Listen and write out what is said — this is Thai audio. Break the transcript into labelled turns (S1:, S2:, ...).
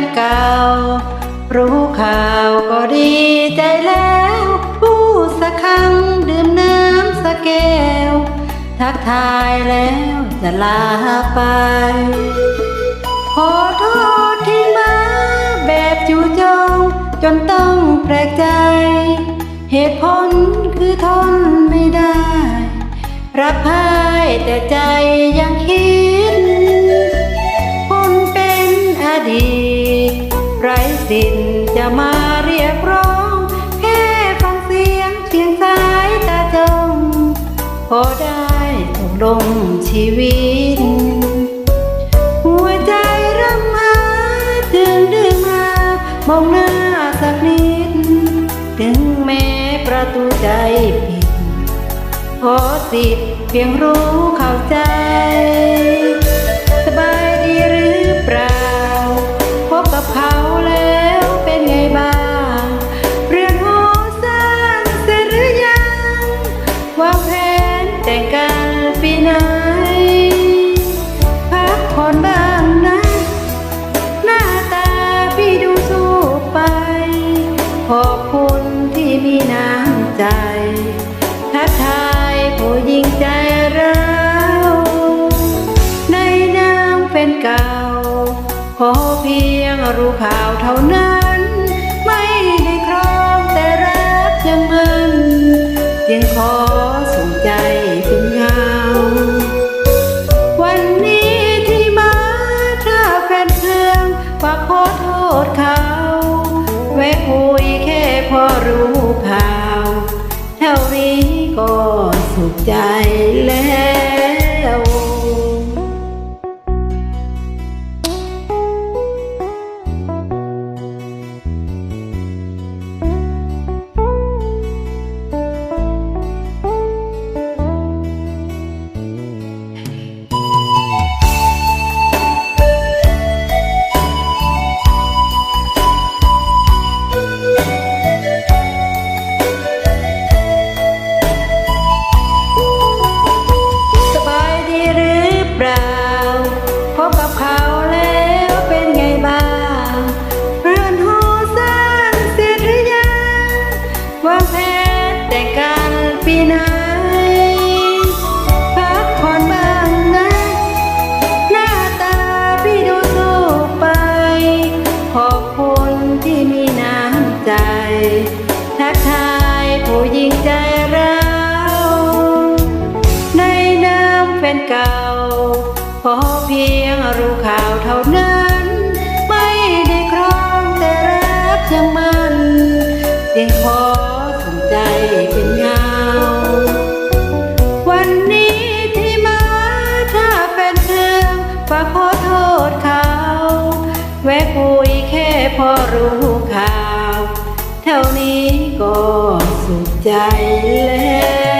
S1: นเก่า รู้ข่าวก็ดีใจแล้วพูดสักคำดื่มน้ำสักแก้ว ทักทายแล้วจะลาไป ขอโทษที่มาแบบจู่จง จนต้องแปลกใจ เหตุผลคือทนไม่ได้ รับพายแต่ใจยังคิด คนเป็นอดีต สินจะมาเรียกร้อง แค่ฟังเสียงเพียงสายตาจงพอได้ตกลงชีวิต หัวใจรำหาจึงดึงมามองหน้าสักนิด ถึงแม้ประตูใจปิดขอสิทธิ์เพียงรู้เข้าใจสบาย กันปีไหน พักผ่อนบ้างนะ หน้าตาพี่ดูสู้ไป ขอบคุณที่มีน้ำใจทักทายผู้หญิงใจเราในน้ำเป็นเก่า ขอเพียงรู้ข่าวเท่านั้น ยแค่พอรู้ข่าว เท่านี้ก็สุขใจแล้ว กับเขาแล้วเป็นไงบ้างเรือนหอสร้างเสร็จหรือยังวางแผนแต่งกันปีไหนพักผ่อนบ้างนะ หน้าตาพี่ดูสู้ไป ขอบคุณที่มีน้ำใจ ทักทายผู้หญิงใจเราในน้ำแฟนเก่า ขอเพียงรู้ข่าวเท่านั้น ไม่ได้ครองแต่รักยังมันเพียงขอส่งใจเป็นเงา วันนี้ที่มาถ้าแฟนเทืองฝากขอโทษเขาแวะคุยแค่พอรู้ข่าว เท่านี้ก็สุขใจแล้ว